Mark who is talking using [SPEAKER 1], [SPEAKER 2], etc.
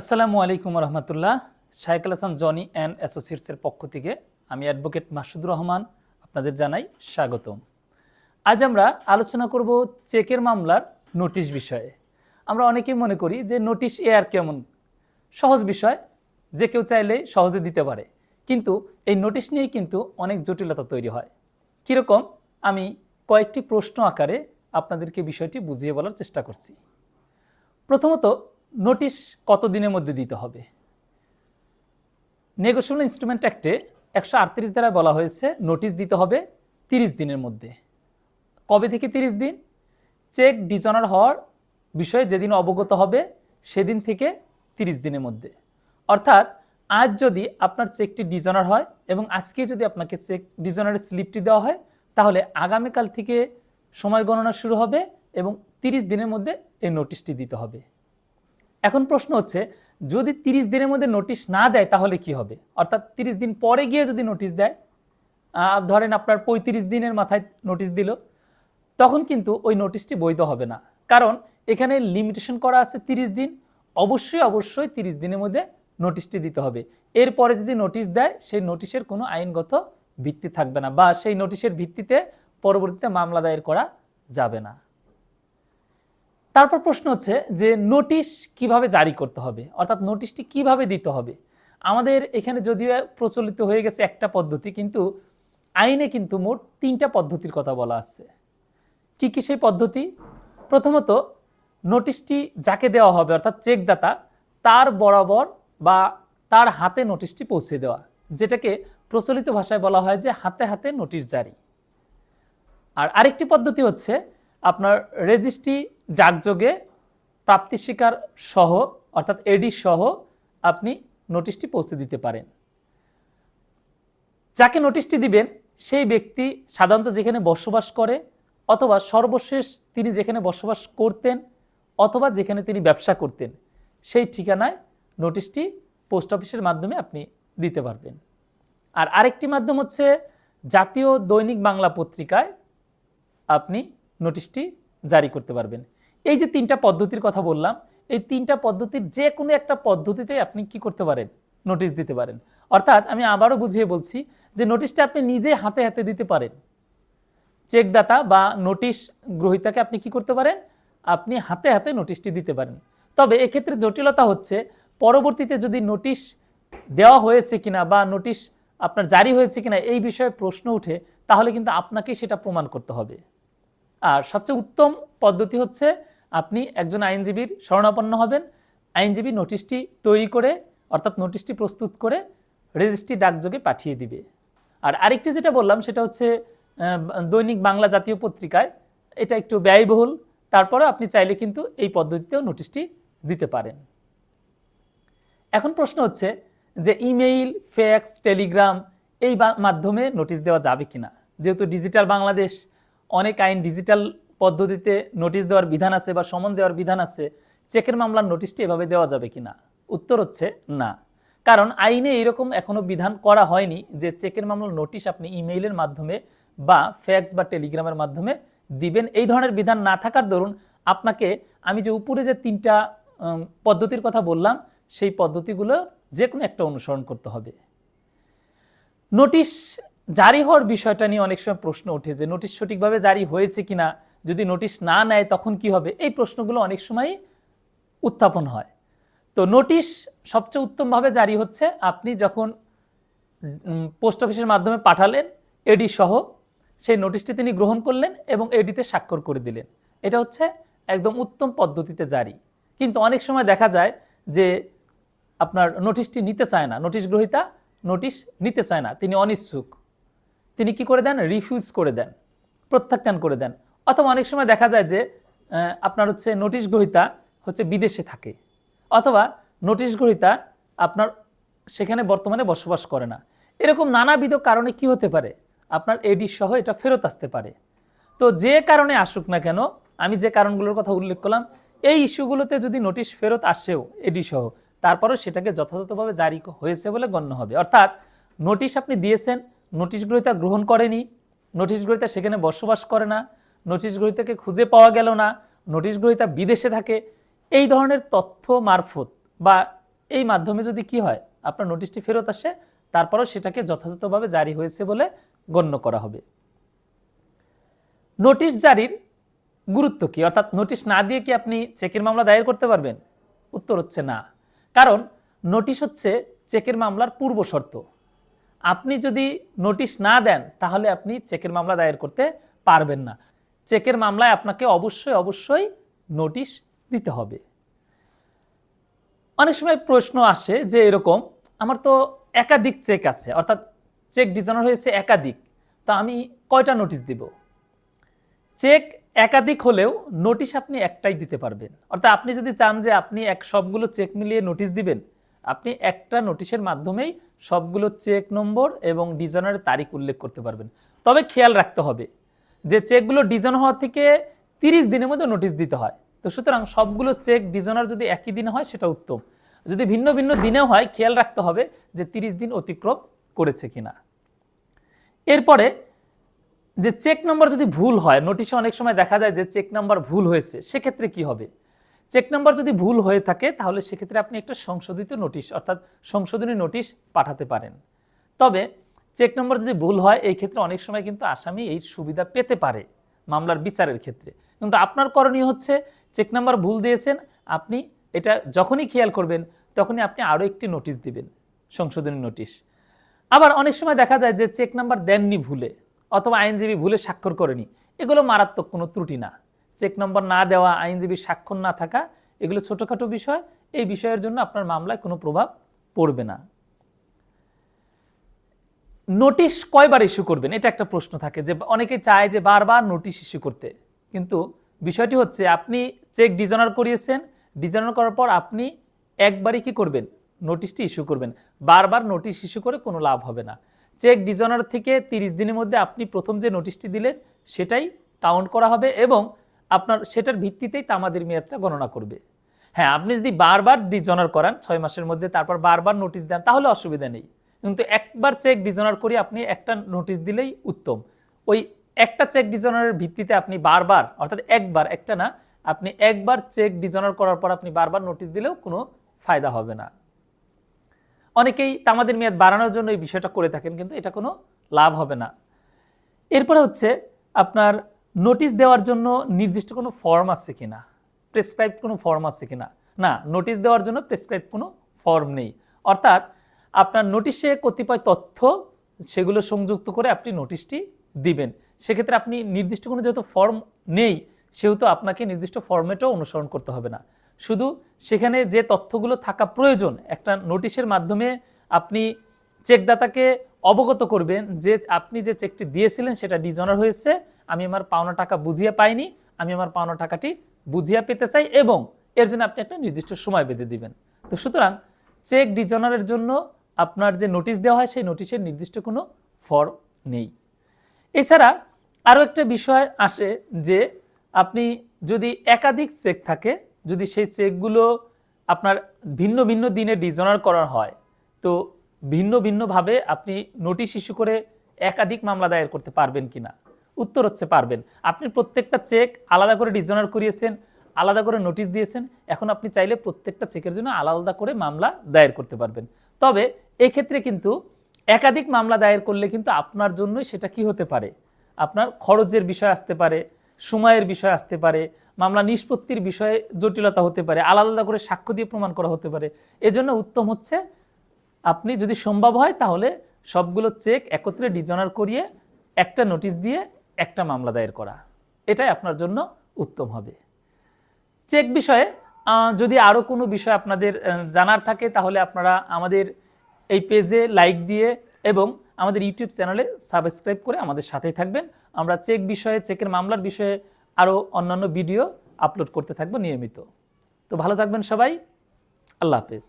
[SPEAKER 1] আসসালামু আলাইকুম রহমতুল্লাহ। শাইকুল হাসান, জনি অ্যান্ড অ্যাসোসিয়েটসের পক্ষ থেকে আমি অ্যাডভোকেট মাসুদুর রহমান আপনাদের জানাই স্বাগতম। আজ আমরা আলোচনা করব চেকের মামলার নোটিশ বিষয়ে। আমরা অনেকেই মনে করি যে নোটিশ এ আর কেমন সহজ বিষয়, যে কেউ চাইলে সহজে দিতে পারে। কিন্তু এই নোটিশ নিয়েই কিন্তু অনেক জটিলতা তৈরি হয়। কীরকম? আমি কয়েকটি প্রশ্ন আকারে আপনাদেরকে বিষয়টি বুঝিয়ে বলার চেষ্টা করছি। প্রথমত নোটিশ কত দিনের মধ্যে দিতে হবে? নেগোসিয়েবল ইনস্ট্রুমেন্ট অ্যাক্টে একশো আটত্রিশ দ্বারা বলা হয়েছে নোটিশ দিতে হবে তিরিশ দিনের মধ্যে। কবে থেকে তিরিশ দিন? চেক ডিজনার হওয়ার বিষয়ে যেদিন অবগত হবে, সেদিন থেকে তিরিশ দিনের মধ্যে। অর্থাৎ, আজ যদি আপনার চেকটি ডিজনার হয় এবং আজকে যদি আপনাকে চেক ডিজনারের স্লিপটি দেওয়া হয়, তাহলে আগামীকাল থেকে সময় গণনা শুরু হবে এবং তিরিশ দিনের মধ্যে এই নোটিশটি দিতে হবে। এখন প্রশ্ন হচ্ছে, যদি তিরিশ দিনের মধ্যে নোটিশ না দেয়, তাহলে কি হবে? অর্থাৎ তিরিশ দিন পরে গিয়ে যদি নোটিশ দেয় ধরেন আপনার পঁয়ত্রিশ দিনের মাথায় নোটিশ দিল, তখন কিন্তু ওই নোটিশটি বৈধ হবে না। কারণ এখানে লিমিটেশন করা আছে তিরিশ দিন, অবশ্যই অবশ্যই তিরিশ দিনের মধ্যে নোটিশটি দিতে হবে। এরপরে যদি নোটিশ দেয়, সেই নোটিশের কোনো আইনগত ভিত্তি থাকবে না বা সেই নোটিশের ভিত্তিতে পরবর্তীতে মামলা দায়ের করা যাবে না। তারপর প্রশ্ন হচ্ছে যে নোটিশ কীভাবে জারি করতে হবে? অর্থাৎ নোটিশটি কীভাবে দিতে হবে? আমাদের এখানে যদিও প্রচলিত হয়ে গেছে একটা পদ্ধতি, কিন্তু আইনে কিন্তু মোট তিনটা পদ্ধতির কথা বলা আছে। কি কি সেই পদ্ধতি? প্রথমত নোটিশটি যাকে দেওয়া হবে, অর্থাৎ চেকদাতা তার বরাবর বা তার হাতে নোটিশটি পৌঁছে দেওয়া, যেটাকে প্রচলিত ভাষায় বলা হয় যে হাতে হাতে নোটিশ জারি। আর আরেকটি পদ্ধতি হচ্ছে আপনার রেজিস্ট্রি ডাকযোগে প্রাপ্তি স্বীকার সহ, অর্থাৎ এডি সহ আপনি নোটিশটি পৌঁছে দিতে পারেন। যাকে নোটিশটি দিবেন, সেই ব্যক্তি সাধারণত যেখানে বসবাস করে অথবা সর্বশেষ তিনি যেখানে বসবাস করতেন অথবা যেখানে তিনি ব্যবসা করতেন, সেই ঠিকানায় নোটিশটি পোস্ট অফিসের মাধ্যমে আপনি দিতে পারবেন। আর আরেকটি মাধ্যম হচ্ছে জাতীয় দৈনিক বাংলা পত্রিকায় আপনি নোটিশটি জারি করতে পারবেন। এই যে তিনটা পদ্ধতির কথা বললাম, এই তিনটা পদ্ধতির যে কোনো একটা পদ্ধতিতে আপনি কি করতে পারেন? নোটিশ দিতে পারেন। অর্থাৎ আমি আবারও বুঝিয়ে বলছি যে নোটিশটা আপনি নিজে হাতে হাতে দিতে পারেন। চেকদাতা বা নোটিশ গ্রহীতাকে আপনি কি করতে পারেন? আপনি হাতে হাতে নোটিশটি দিতে পারেন। তবে এক্ষেত্রে জটিলতা হচ্ছে, পরবর্তীতে যদি নোটিশ দেওয়া হয়েছে কিনা বা নোটিশ আপনার জারি হয়েছে কিনা এই বিষয়ে প্রশ্ন উঠে, তাহলে কিন্তু আপনাকেই সেটা প্রমাণ করতে হবে। আর সবচেয়ে উত্তম পদ্ধতি হচ্ছে আপনি একজন আইনজীবীর শরণাপন্ন হবেন। আইনজীবী নোটিশটি তৈরি করে, অর্থাৎ নোটিশটি প্রস্তুত করে রেজিস্ট্রি ডাকযোগে পাঠিয়ে দিবে। আর আরেকটি যেটা বললাম, সেটা হচ্ছে দৈনিক বাংলা জাতীয় পত্রিকায় এটা একটু ব্যয়বহুল। তারপরে আপনি চাইলে কিন্তু এই পদ্ধতিতেও নোটিশটি দিতে পারেন। এখন প্রশ্ন হচ্ছে যে ইমেইল, ফ্যাক্স, টেলিগ্রাম এই মাধ্যমে নোটিশ দেওয়া যাবে কিনা? যেহেতু ডিজিটাল বাংলাদেশ, অনেক আইন ডিজিটাল পদ্ধতিতে নোটিশ দেওয়ার বিধান আছে বা সমন দেওয়ার বিধান আছে চেকের মামলার নোটিশটি এভাবে দেওয়া যাবে কি না? উত্তর হচ্ছে না। কারণ আইনে এরকম এখনও বিধান করা হয়নি যে চেকের মামলার নোটিশ আপনি ইমেইলের মাধ্যমে বা ফ্যাক্স বা টেলিগ্রামের মাধ্যমে দিবেন। এই ধরনের বিধান না থাকার দরুন আপনাকে, আমি যে উপরে যে তিনটা পদ্ধতির কথা বললাম, সেই পদ্ধতিগুলো যে কোনো একটা অনুসরণ করতে হবে। নোটিশ জারি হওয়ার বিষয়টা নিয়ে অনেক সময় প্রশ্ন ওঠে যে নোটিশ সঠিকভাবে জারি হয়েছে কিনা? যদি নোটিশ না নেয়, তখন কি হবে? এই প্রশ্নগুলো অনেক সময় উত্থাপন হয়। তো নোটিশ সবচেয়ে উত্তমভাবে জারি হচ্ছে, আপনি যখন পোস্ট অফিসের মাধ্যমে পাঠালেন এডি সহ, সেই নোটিশটি তিনি গ্রহণ করলেন এবং এডিতে স্বাক্ষর করে দিলেন। এটা হচ্ছে একদম উত্তম পদ্ধতিতে জারি। কিন্তু অনেক সময় দেখা যায় যে আপনার নোটিশটি নিতে চায় না। নোটিশ গ্রহীতা নোটিশ নিতে চায় না। তিনি অনিচ্ছুক। তিনি কি করে দেন? রিফিউজ করে দেন। প্রত্যাখ্যান করে দেন। অথবা অনেক সময় দেখা যায় যে আপনার হচ্ছে নোটিশ গ্রহীতা হচ্ছে বিদেশে থাকে। অথবা নোটিশ গ্রহীতা আপনার সেখানে বর্তমানে বসবাস করে না। এরকম নানাবিধ কারণে কি হতে পারে? আপনার এডি সহ এটা ফেরত আসতে পারে। তো যে কারণে আসুক না কেন, আমি যে কারণগুলোর কথা উল্লেখ করলাম, এই ইস্যুগুলোতে যদি নোটিশ ফেরত আসেও এডি সহ, তারপরেও সেটাকে যথাযথভাবে জারি হয়েছে বলে গণ্য হবে। অর্থাৎ নোটিশ আপনি দিয়েছেন, নোটিশ গ্রহীতা গ্রহণ করেনি, নোটিশ গ্রহীতা সেখানে বসবাস করে না নোটিশ গ্রহীতাকে খুঁজে পাওয়া গেল না নোটিশ গ্রহীতা বিদেশে থাকে। এই ধরনের তথ্য মারফত বা এই মাধ্যমে যদি কি হয়, আপনার নোটিশটি ফেরত আসে, তারপরও সেটাকে যথাযথভাবে জারি হয়েছে বলে গণ্য করা হবে। নোটিশ জারির গুরুত্ব কি? অর্থাৎ নোটিশ না দিয়ে কি আপনি চেকের মামলা দায়ের করতে পারবেন? উত্তর হচ্ছে না। কারণ নোটিশ হচ্ছে চেকের মামলার পূর্ব শর্ত। আপনি যদি নোটিশ না দেন, তাহলে আপনি চেকের মামলা দায়ের করতে পারবেন না। চেকের মামলায় আপনাকে অবশ্যই অবশ্যই নোটিশ দিতে হবে। অনেক সময় প্রশ্ন আসে যে এরকম, আমার তো একাধিক চেক আছে, অর্থাৎ চেক ডিজনার হয়েছে একাধিক, তা আমি কয়টা নোটিশ দিব? চেক একাধিক হলেও নোটিশ আপনি একটাই দিতে পারবেন। অর্থাৎ আপনি যদি চান যে আপনি এক সবগুলো চেক মিলিয়ে নোটিশ দিবেন, আপনি একটা নোটিশের মাধ্যমেই সবগুলো চেক নম্বর এবং ডিজনারের তারিখ উল্লেখ করতে পারবেন। তবে খেয়াল রাখতে হবে যে চেকগুলো ডিজন হওয়া থেকে তিরিশ দিনের মধ্যে নোটিশ দিতে হয়। তো সুতরাং সবগুলো চেক ডিজনার যদি একই দিনে হয়, সেটা উত্তম। যদি ভিন্ন ভিন্ন দিনেও হয়, খেয়াল রাখতে হবে যে তিরিশ দিন অতিক্রম করেছে কিনা। এরপরে যে চেক নাম্বার যদি ভুল হয় নোটিশে অনেক সময় দেখা যায় যে চেক নাম্বার ভুল হয়েছে, সেক্ষেত্রে কি হবে? চেক নাম্বার যদি ভুল হয়ে থাকে, তাহলে সেক্ষেত্রে আপনি একটা সংশোধিত নোটিশ অর্থাৎ সংশোধনী নোটিশ পাঠাতে পারেন। তবে চেক নম্বর যদি ভুল হয়, এই ক্ষেত্রে অনেক সময় কিন্তু আসামি এই সুবিধা পেতে পারে মামলার বিচারের ক্ষেত্রে। কিন্তু আপনার করণীয় হচ্ছে চেক নাম্বার ভুল দিয়েছেন, আপনি এটা যখনই খেয়াল করবেন, তখনই আপনি আরও একটি নোটিশ দিবেন, সংশোধনী নোটিশ আবার অনেক সময় দেখা যায় যে চেক নাম্বার দেননি ভুলে, অথবা আইনজীবী ভুলে স্বাক্ষর করেনি, এগুলো মারাত্মক কোনো ত্রুটি না। চেক নম্বর না দেওয়া, আইনজীবী স্বাক্ষর না থাকা, এগুলো ছোটোখাটো বিষয়, এই বিষয়ের জন্য আপনার মামলায় কোনো প্রভাব পড়বে না। নোটিশ কয়বার ইস্যু করবেন? এটা একটা প্রশ্ন থাকে যে অনেকে চায় যে বারবার নোটিশ ইস্যু করতে। কিন্তু বিষয়টি হচ্ছে আপনি চেক ডিজনার করিয়েছেন, ডিজনার করার পর আপনি একবারই কি করবেন? নোটিশটি ইস্যু করবেন। বারবার নোটিশ ইস্যু করে কোনো লাভ হবে না। চেক ডিজনার থেকে তিরিশ দিনের মধ্যে আপনি প্রথম যে নোটিশটি দিলেন, সেটাই কাউন্ট করা হবে এবং আপনার সেটার ভিত্তিতেই তামাদের মেয়াদটা গণনা করবে। হ্যাঁ আপনি যদি বারবার ডিজনার করান, ছয় মাসের মধ্যে তারপর বারবার নোটিশ দেন, তাহলে অসুবিধা নেই। কিন্তু একবার চেক ডিজনার করে আপনি একটা নোটিশ দিলেই উত্তম। ওই একটা চেক ডিজনারের ভিত্তিতে আপনি বারবার, অর্থাৎ একবার, একটা না, আপনি একবার চেক ডিজনার করার পর আপনি বারবার নোটিশ দিলেও কোনো ফায়দা হবে না। অনেকেই তামাদের মেয়াদ বাড়ানোর জন্য এই বিষয়টা করে থাকেন, কিন্তু এটা কোনো লাভ হবে না। এরপরে হচ্ছে আপনার নোটিশ দেওয়ার জন্য নির্দিষ্ট কোনো ফর্ম আছে কি না প্রেসক্রাইব কোনো ফর্ম আছে কিনা? না নোটিশ দেওয়ার জন্য প্রেসক্রাইব কোনো ফর্ম নেই। অর্থাৎ আপনার নোটিশে কতিপয় তথ্য, সেগুলো সংযুক্ত করে আপনি নোটিশটি দিবেন। সেক্ষেত্রে আপনি নির্দিষ্ট কোনো যেহেতু ফর্ম নেই, সেহেতু আপনাকে নির্দিষ্ট ফর্মেটও অনুসরণ করতে হবে না। শুধু সেখানে যে তথ্যগুলো থাকা প্রয়োজন, একটা নোটিশের মাধ্যমে আপনি চেকদাতাকে অবগত করবেন যে আপনি যে চেকটি দিয়েছিলেন সেটা ডিজনার হয়েছে, আমি আমার পাওনা টাকা বুঝিয়ে পাইনি, আমি আমার পাওনা টাকাটি বুঝিয়ে পেতে চাই এবং এর জন্য আপনি একটা নির্দিষ্ট সময় বেঁধে দিবেন। তো সুতরাং, চেক ডিজনারের জন্য আপনার যে নোটিশ দেওয়া হয়, সেই নোটিশের নির্দিষ্ট কোনো ফর্ম নেই। এছাড়া আরও একটা বিষয় আসে যে আপনি যদি একাধিক চেক থাকে, যদি সেই চেকগুলো আপনার ভিন্ন ভিন্ন দিনে ডিজনার করা হয়, তো ভিন্ন ভিন্নভাবে আপনি নোটিশ ইস্যু করে একাধিক মামলা দায়ের করতে পারবেন কি না উত্তর হচ্ছে পারবেন। আপনি প্রত্যেকটা চেক আলাদা করে ডিজনার করিয়েছেন, আলাদা করে নোটিশ দিয়েছেন, এখন আপনি চাইলে প্রত্যেকটা চেকের জন্য আলাদা করে মামলা দায়ের করতে পারবেন। তবে এক্ষেত্রে কিন্তু একাধিক মামলা দায়ের করলে কিন্তু আপনার জন্যই সেটা কি হতে পারে? আপনার খরচের বিষয় আসতে পারে, সময়ের বিষয় আসতে পারে, মামলা নিষ্পত্তির বিষয়ে জটিলতা হতে পারে, আলাদা আলাদা করে সাক্ষ্য দিয়ে প্রমাণ করা হতে পারে। এজন্য উত্তম হচ্ছে আপনি যদি সম্ভব হয় তাহলে সবগুলো চেক একত্রে ডিজনার করিয়ে একটা নোটিশ দিয়ে একটা মামলা দায়ের করা। এটাই আপনার জন্য উত্তম হবে। চেক বিষয়ে যদি আরও কোনো বিষয় আপনাদের জানার থাকে তাহলে আপনারা আমাদের এই পেজে লাইক দিয়ে এবং আমাদের ইউটিউব চ্যানেলে সাবস্ক্রাইব করে আমাদের সাথেই থাকবেন। আমরা চেক বিষয়ে চেকের মামলার বিষয়ে আরও অন্যান্য ভিডিও আপলোড করতে থাকব নিয়মিত। তো ভালো থাকবেন সবাই। আল্লাহ হাফেজ।